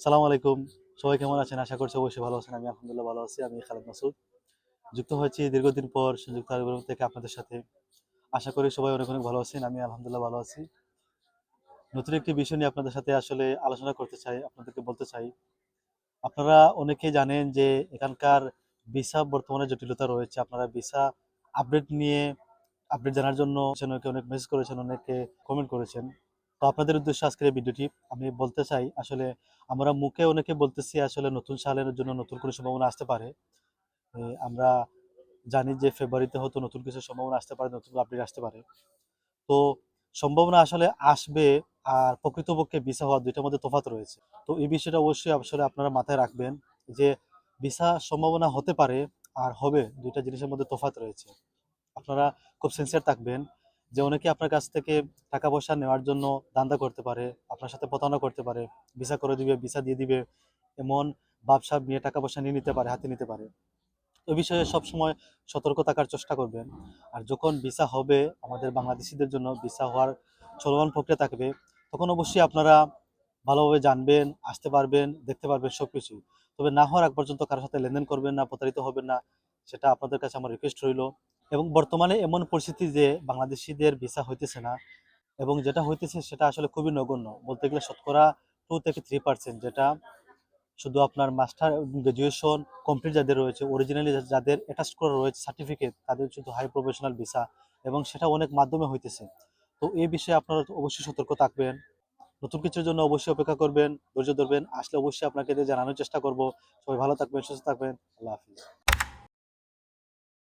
সালাম আলাইকুম। সবাই কেমন আছেন? আশা করছি অবশ্যই ভালো আছেন। আমি আলহামদুলিল্লাহ ভালো আছি। আমি খালেদ মাসুদ। যুক্ত হয়েছি দীর্ঘদিন পর সংযুক্ত আরব থেকে আপনাদের সাথে। আশা করি সবাই অনেক অনেক ভালো আছেন। আমি আলহামদুলিল্লাহ ভালো আছি। নতুন একটি বিষয় নিয়ে আপনাদের সাথে আসলে আলোচনা করতে চাই, আপনাদেরকে বলতে চাই। আপনারা অনেকেই জানেন যে এখানকার ভিসা বর্তমানে জটিলতা রয়েছে। আপনারা ভিসা আপডেট নিয়ে আপডেট জানার জন্য অনেকে অনেক মেসেজ করেছেন, অনেকে কমেন্ট করেছেন। তো আপনাদের উদ্দেশ্যে আজকের এই ভিডিওটি, আমি বলতে চাই আসলে আমরা মুখে অনেকে বলতেছি আসলে নতুন সালের জন্য নতুন কোনো সম্ভাবনা আসতে পারে। আমরা জানি যে ফেব্রুয়ারিতে হয়তো নতুন কিছু সম্ভাবনা আসতে পারে, নতুন আপডেট আসতে পারে। তো সম্ভাবনা আসলে আসবে আর প্রকৃতপক্ষে ভিসা হওয়ার দুইটার মধ্যে তফাৎ রয়েছে। তো এই বিষয়টা অবশ্যই আসলে আপনারা মাথায় রাখবেন যে ভিসা সম্ভাবনা হতে পারে আর হবে, দুইটা জিনিসের মধ্যে তফাৎ রয়েছে। আপনারা খুব সিনসিয়ার থাকবেন। যে অনেকে আপনার কাছ থেকে টাকা পয়সা নেওয়ার জন্য দান্দা করতে পারে, আপনার সাথে প্রতারণা করতে পারে, ভিসা করে দিবে, ভিসা দিয়ে দিবে, এমন ব্যবসা নিয়ে টাকা পয়সা নিয়ে নিতে পারে, হাতে নিতে পারে। ওই বিষয়ে সবসময় সতর্ক থাকার চেষ্টা করবেন। আর যখন ভিসা হবে আমাদের বাংলাদেশিদের জন্য, ভিসা হওয়ার চলমান প্রক্রিয়া থাকবে, তখন অবশ্যই আপনারা ভালোভাবে জানবেন, আসতে পারবেন, দেখতে পারবেন সব কিছুই তবে না হওয়ার আগ পর্যন্ত কারোর সাথে লেনদেন করবেন না, প্রতারিত হবেন না, সেটা আপনাদের কাছে আমার রিকোয়েস্ট রইল। এবং বর্তমানে এমন পরিস্থিতি যে বাংলাদেশিদের ভিসা হইতেছে না এবং যেটা হইতেছে সেটা আসলে খুবই নগণ্য। বলতে গেলে শতকরা টু থেকে থ্রি পার্সেন্ট যেটা শুধু আপনার মাস্টার গ্রাজুয়েশন কমপ্লিট যাদের রয়েছে অরিজিনালি যাদের অ্যাটাচ করা রয়েছে সার্টিফিকেট তাদের শুধু হাই প্রফেশনাল ভিসা এবং সেটা অনেক মাধ্যমে হইতেছে। তো এই বিষয়ে আপনারা অবশ্যই সতর্ক থাকবেন, নতুন কিছুর জন্য অবশ্যই অপেক্ষা করবেন, ধৈর্য ধরবেন, আসলে অবশ্যই আপনাকে জানানোর চেষ্টা করব। সবাই ভালো থাকবেন, সুস্থ থাকবেন, আল্লাহ হাফিজ।